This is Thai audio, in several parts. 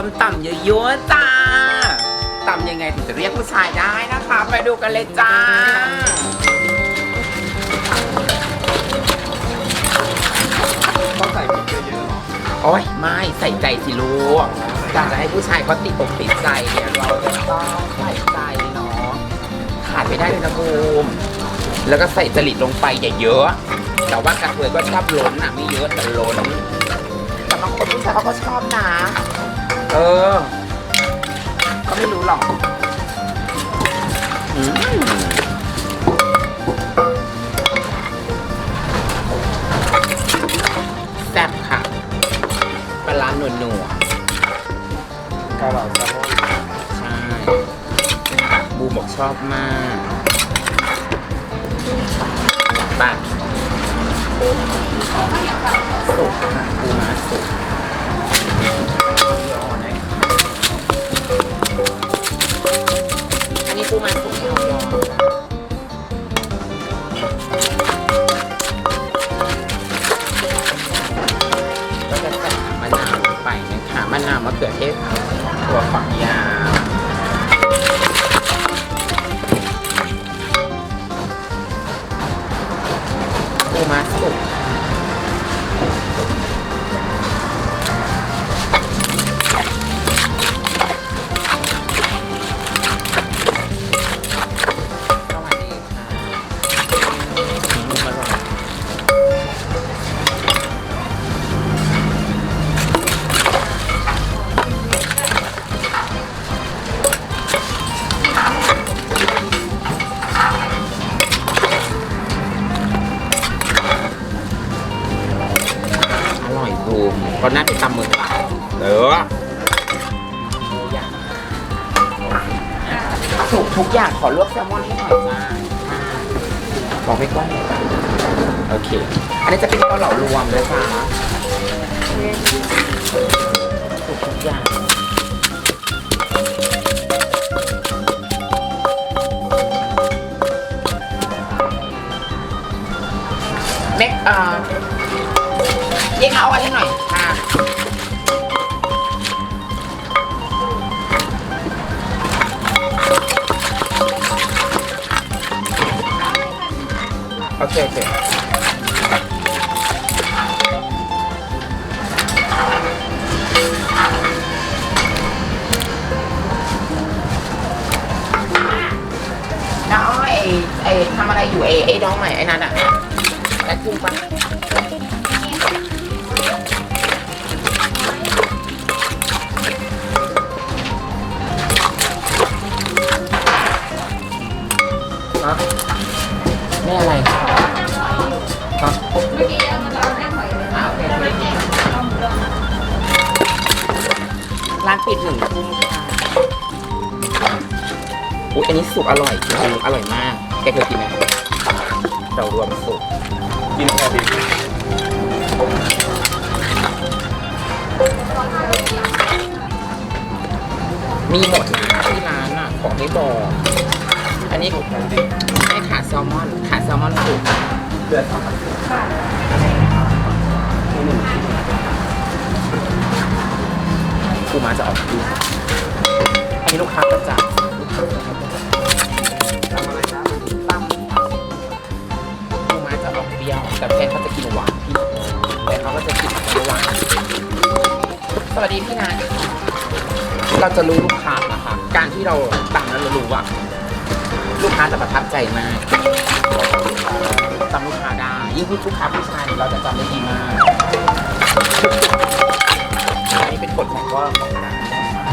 ส้มตำเยอะๆจ้าตำยังไงถึงจะเรียกผู้ชายได้นะคะ ไปดูกันเลยจ้า ต้องใส่พริกเยอะๆเหรอโอ้ยไม่ใส่ใจสิลูกการจะให้ผู้ชายเขาติดอกติดใจเนี่ยเราจะต้องใส่ใจเนาะขาดไม่ได้เลยนะบูมแล้วก็ใส่จริตลงไปอย่าเยอะ แต่ว่ากระเทยก็ชอบล้นอะไม่เยอะแต่ล้นแต่บางคนผู้ชายเขาก็ชอบนะ เออ ก็ไม่รู้หรอกอืมแซ่บค่ะปลาร้าหนัวหนัวเกาเหลาแซลมอนๆใช่บูมบอกชอบมา อร่อยบูมก็น่าจะตำมือเปล่าเออสุกทุกอย่างขอลวกแซลมอนให้หน่อยจ้าบอกไม่กล้องเลยโอเค อันนี้จะเป็นเกาเหลารวมเลยค่ะสุกทุกอย่างเม็กเอ่อ เย็งเอาไว้ให้หน่อยค่ะโอเค โอเค แล้วไอ้ไอ้ทำอะไรอยู่ไอ้ไอ้น้องใหม่ไอ้นั่นอะแต่กุ้งปะ อุ้ยอันนี้สุกอร่อยจริงๆอร่อยมาก แกเคยกินไหมเต่ารวมสุกกินแค่พริมีหมดนะที่ร้านอะ ของไม่บอกอันนี้ไม่ขาดแซลมอน ขาดแซลมอนสุกเดือดสองที่หนึ่งที่กูมาจะออกดูอันนี้ลูกค้าประจำ แต่แฟนเขาจะกินหวานพี่แต่เขาก็จะกินไม่หวานสวัสดีพี่นัทเราจะรู้ลูกค้านะคะ การที่เราตั้งแล้วเรารู้ว่า ลูกค้าจะประทับใจมากจำลูกค้าได้ยิ่งพูดลูกค้าผู้ชายเราจะจำได้ดีมากอันนี้เป็นกฎของว่าของร้า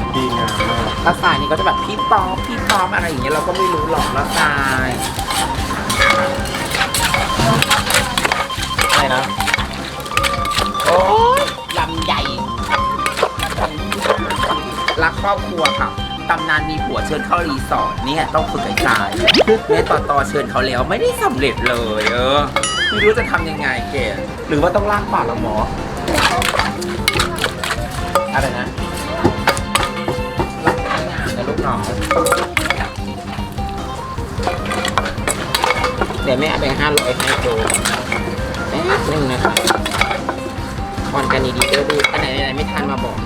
นดีงามมากแล้วสายนี่ก็จะแบบพี่ป๊อปพี่ป๊อปอะไรอย่างเงี้ยเราก็ไม่รู้หรอกแล้วสายอะไร นะ โอ้ยลำใหญ่ รักครอบครัวค่ะตำนานมีผัวเชิญเข้ารีสอร์ทเนี่ยต้องฝึกไอ้สายเนี่ยต่อต่อเชิญเขาแล้วไม่ได้สำเร็จเลย เออ ไม่รู้จะทำยังไงแกหรือว่าต้องล่างปากกับหมอ อะไรนะรักงานนะลูกน้องเดี๋ยวแม่เอาไปห้าร้อยให้โจแป๊บนึงนะคะก่อนกันดีๆเดี๋ยวดูอันไหนไหนไม่ทันมาบอก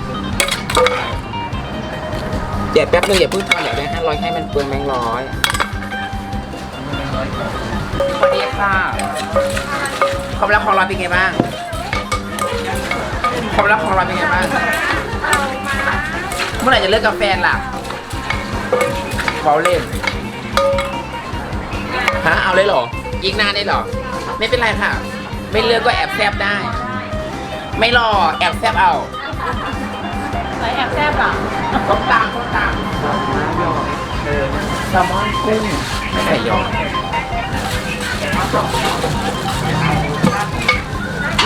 เดี๋ยวแป๊บนึงอย่าเพิ่งทอนเดี๋ยวได้ห้าร้อยให้มันเปลืองแบงค์ร้อยสวัสดีค่ะความรักของเราเป็นไงบ้างความรักของเราเป็นไงบ้างเมื่อไหร่จะเลิกกับแฟนล่ะเบาเล่นฮะเอาเลยเหรออีกนานได้เหรอ ไม่เป็นไรค่ะ ไม่เลิกก็แอบแซบได้ ไม่รอแอบแซบเอาไหนแอบแซบอะต้องตามต้องตามแซลมอนกุ้งไม่ใส่ยอ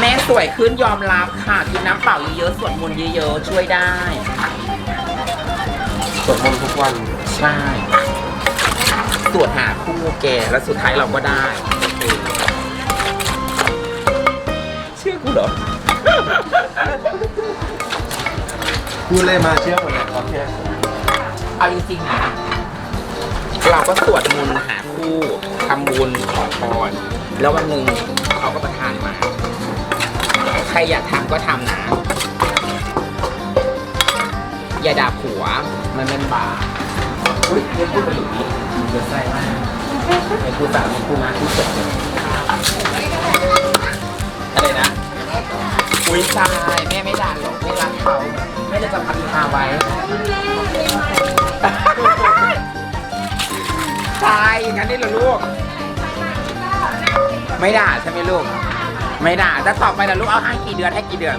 แม่สวยขึ้นยอมรับค่ะกินน้ำเปล่าเยอะๆสวดมนต์เยอะๆช่วยได้สวดมนต์ทุกวัน ใช่ตรวจหาคู่แกแล้วสุดท้ายเราก็ได้ เชื่อกูเหรอ พูดเลยมาเชื่อหมดเลยตอนเที่ยงเอาจริงๆนะเราก็สวดมนต์หาคู่ทำบุญขอพรแล้ววันหนึ่งเขาก็ประทานมา ใครอยากทำก็ทำนะ อย่าด่าผัว มันเป็นบาปอุ้ยเรื่องพูดไปอยู่นี่เดือดใจมากไอ้กูสาวมีกูมาที่สุดเลย อุ้ยตายแม่ไม่ด่าหรอกไม่รักเขาแม่เลยจะพันธาไว้ตายอย่างนั้นได้เหรอลูก ไม่ด่าใช่ไหมลูก ไม่ด่าถ้าต่อไปนะลูกเอาให้กี่เดือนให้กี่เดือน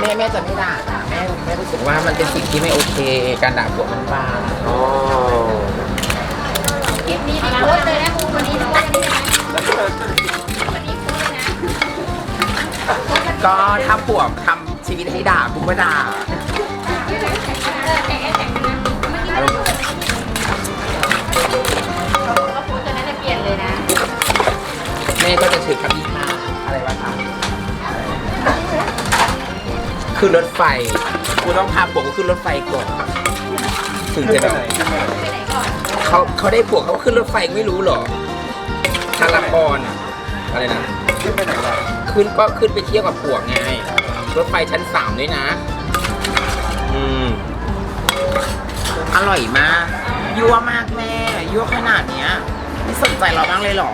แม่แม่จะไม่ด่าแม่แม่รู้สึกว่ามันเป็นสิ่งที่ไม่โอเคการด่าผัวมันบ้าอ๋อคลิปนี้ดีโพสเลยนะครูวันนี้โพสต์เลย ก็ถ้าผัวทำชีวิตให้ด่ากูก็ด่าเออแข่งกันแข่งกันนะเมื่อกี้เราบอกว่าโพสต์ตัวนั้นเปลี่ยนเลยนะแม่ก็จะถือคำนิพาอะไรวะคะขึ้นรถไฟ กูต้องพาผัวกูขึ้นรถไฟก่อนถึงจะแบบไหนขึ้นไปไหนก่อนเขาเขาได้ผัวเขาขึ้นรถไฟไม่รู้หรอทางละครอะอะไรนะ ขึ้นไปไหนล่ะ ขึ้นก็ขึ้นไปเที่ยวกับผัวไงรถไฟชั้นสามด้วยนะ อืม อร่อยมาก ยั่วมากแม่ ยั่วขนาดเนี้ยไม่สนใจเราบ้างเลยเหรอ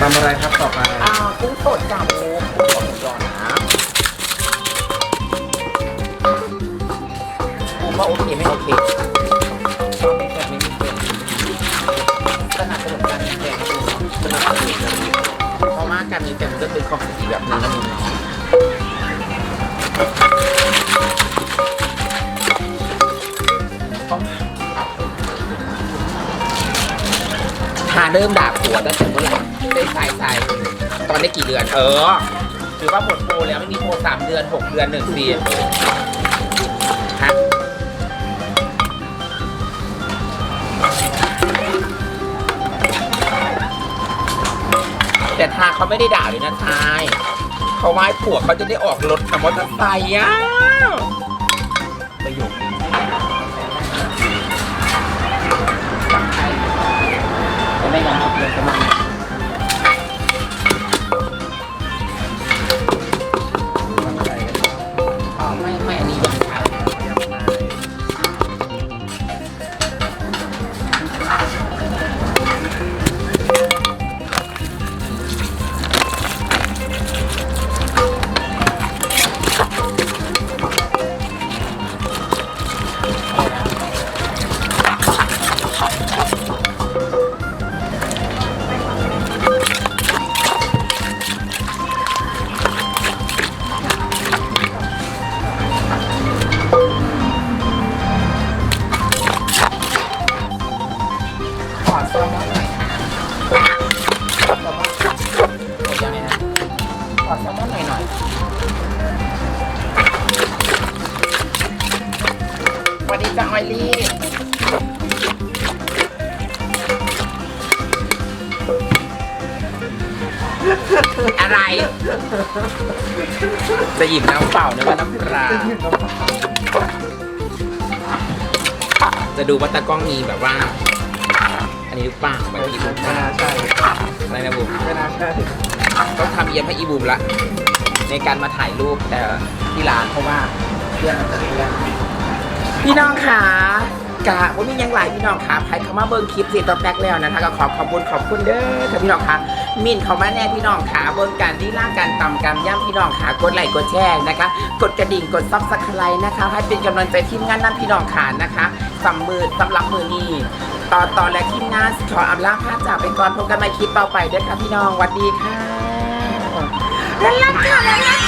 ทำอะไรครับต่อไปอ่ากุ้งสดจ่ามูกุ้งสดหมูยอนะกูว่าโอเคไม่โอเค แฟนมันก็เป็นความสุขอีกแบบหนึงนะมึงเนาะถ้าเริ่มด่าผัวตั้งแต่เมื่อไหร่ได้ใส่ใส่ตอนได้กี่เดือน เออ ถือว่าหมดโปรแล้วไม่มีโปรสามเดือนหกเดือนหนึ่งปี แต่ทาเขาไม่ได้ด่าเลยนะทายเขาไหว้ผัวเขาจะได้ออกรถกับมอเตอร์ไซค์อะ วัสดีจ้าออยลี่อะไร จะหยิบน้ำเปล่านึกว่าน้ำปลาจะดูว่าตากล้องมีแบบว่า อันนี้หรือเปล่าแบบอีบูมไม่น่าใช่อะไรนะบูมไม่น่าใช่ต้องทำเยี่ยมให้อีบูมละ ในการมาถ่ายรูปแต่ที่ร้านเพราะว่าเรื่องมันจะเลื่อน พี่น้องขากะว่ามียังหลายพี่น้องขาใครเข้ามาเบิ่งคลิปสิตอแตกแล้วนะคะก็ขอขอบคุณขอบคุณเด้อค่ะพี่น้องค่ะมินเข้ามาแน่พี่น้องขาบนการที่ล่างการต่ำการย่ำพี่น้องขากดไลค์กดแชร์นะคะ กดกระดิ่งกดซับสไครต์นะคะ ให้เป็นกำลังใจทีมงานนั่นพี่น้องขานะคะสำมือสำหรับมือนี้ต่อต่อและทีมงานขออำลาพาจากไปก่อนพบกันใหม่คลิปต่อไปเด้อค่ะพี่น้องสวัสดีค่ะแล้วรักค่ะแล้วรักค่ะ